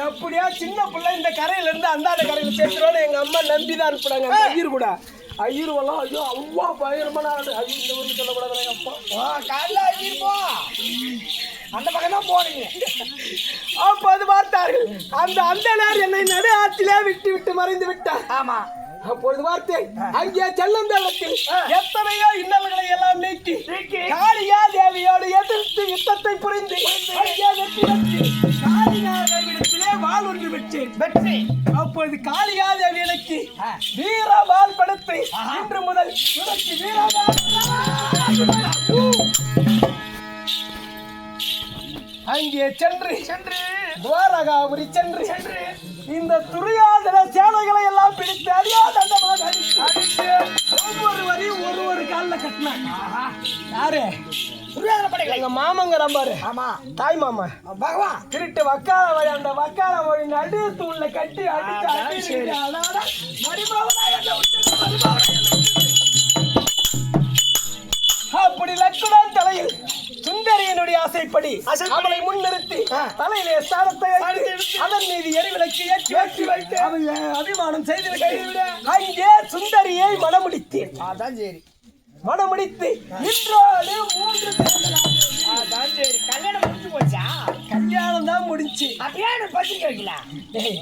எப்படியோ சின்ன பிள்ளை இந்த கரையில இருந்து அந்தாண்ட கரையில சேர்த்துருவோம் எங்க அம்மா நம்பி தான் அனுப்புனாங்க. அந்த ஐயர் கூட. ஐயருவெல்லாம் ஐயோ அவ்வளோ பயங்கரமான ஆடு. ஐயோ இந்த ஊருக்கு சொல்லக்கூடாது அப்பா. காலைல ஆகிருப்போ அந்த பக்கம் தான் போனீங்க அப்போது பார்த்தார்கள். அந்த அந்தனர் என்னை நடு ஆற்றிலே விட்டு விட்டு மறைந்து விட்டார். ஆமா. அப்பொழுது வார்த்தை அங்கே செல்லந்தளத்தில் எத்தனையோ இன்னல்களை எல்லாம் யுத்தத்தை புரிந்து காளியாதேவிடத்திலே வாள் ஒன்று பெற்றேன். வெற்றி அப்பொழுது காளியா தேவி எனக்கு வீர வாள் படுத்து இன்று முதல் உனக்கு அங்கே சென்று சென்று. துவாரகாபுரி சென்று சென்று. இந்த துரியாதன சேலைகளை எல்லாம் பிடித்து அடியாதண்டமாக அடித்து யாரு எங்க மாமங்கிற பாரு. ஆமா. தாய் மாமா. பகவான் திருட்டு வக்கால வழி அந்த வக்கால வழி நடு தூண்ல கட்டி அடிச்சு. அப்படி லக்குடன் தலையில் சுந்தரியனுடைய ஆசைப்படி அவளை முன்னிறுத்தி தலையிலே வைத்து அதன் மீது எரிவிளக்கு ஏற்றி வைத்து அவன் அபிமானம் செய்து அங்கே சுந்தரியை மணமுடித்தேன் அதான் சரி. மணமுடித்து இன்றோடு மூன்று அதான் சரி. கல்யாணம் முடிச்சு போச்சா? கல்யாணம் தான் முடிஞ்சு. அப்படியே பத்திரிக்கை வைக்கல? டேய்,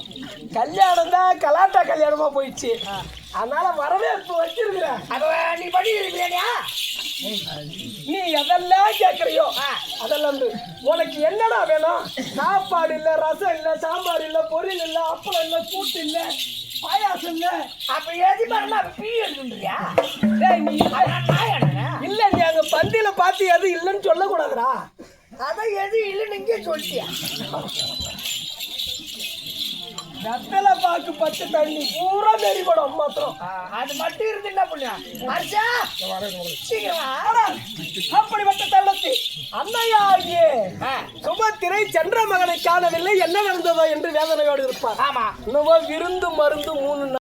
கல்யாணம் தான் கலாட்டா கல்யாணமா போயிடுச்சு. அதனால வரவேற்பு வச்சிருக்கிறேன். அப்ப நீ படி இருக்கிறியா நீ எதெல்லாம் கேட்கறியோ அதெல்லாம். உனக்கு என்னடா வேணும்? சாப்பாடு இல்ல ரசம் இல்ல சாம்பார் இல்ல பொரியல் இல்ல அப்பளம் இல்ல கூட்டு இல்ல. பாயாசம் இல்ல அப்ப எது பண்ணா பீ எடுத்துறியா டேய், நீ நாயாடா இல்ல நீ அங்க பந்தியில பார்த்து எது இல்லைன்னு சொல்லக்கூடாதுடா. அதான் எது இல்லைன்னு இங்கே சொல்லிட்டியா? வெத்தலை பாக்கு பச்சை தண்ணி பூரா நெறிபடும் மாத்திரம். அது மட்டும் இருந்து என்ன பண்ணா அரிசா சீக்கிரம் அப்படிப்பட்ட தருணத்தில் அன்னையாகிய ஆ, சுபத்திரை சென்ற மகனை காணவில்லை. என்ன நடந்ததோ என்று வேதனையோடு இருப்பார். ஆமா. இன்னமும் விருந்து மருந்து மூணு